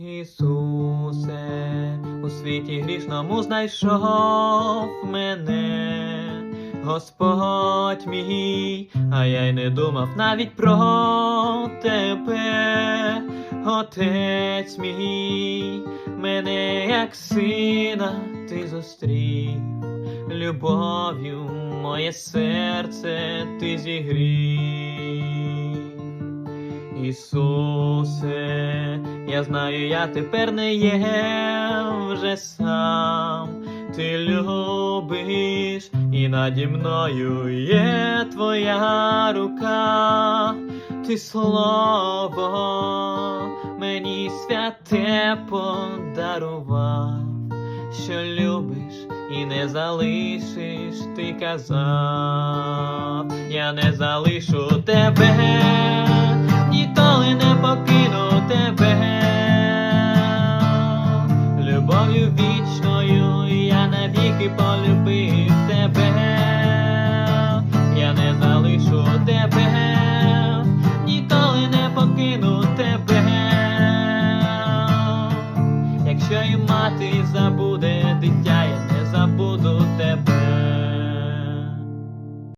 Ісусе, у світі грішному знайшов мене, Господь мій, а я й не думав навіть про тебе, Отець мій, мене як сина ти зустрів, любов'ю моє серце ти зігрів. Ісусе, знаю, я тепер не є вже сам. Ти любиш, і наді мною є твоя рука, ти слово мені святе подарував, що любиш і не залишиш, ти казав, я не залишу тебе Любов'ю вічною я навіки полюбив тебе. Я не залишу тебе, ніколи не покину тебе. Якщо і мати забуде дитя,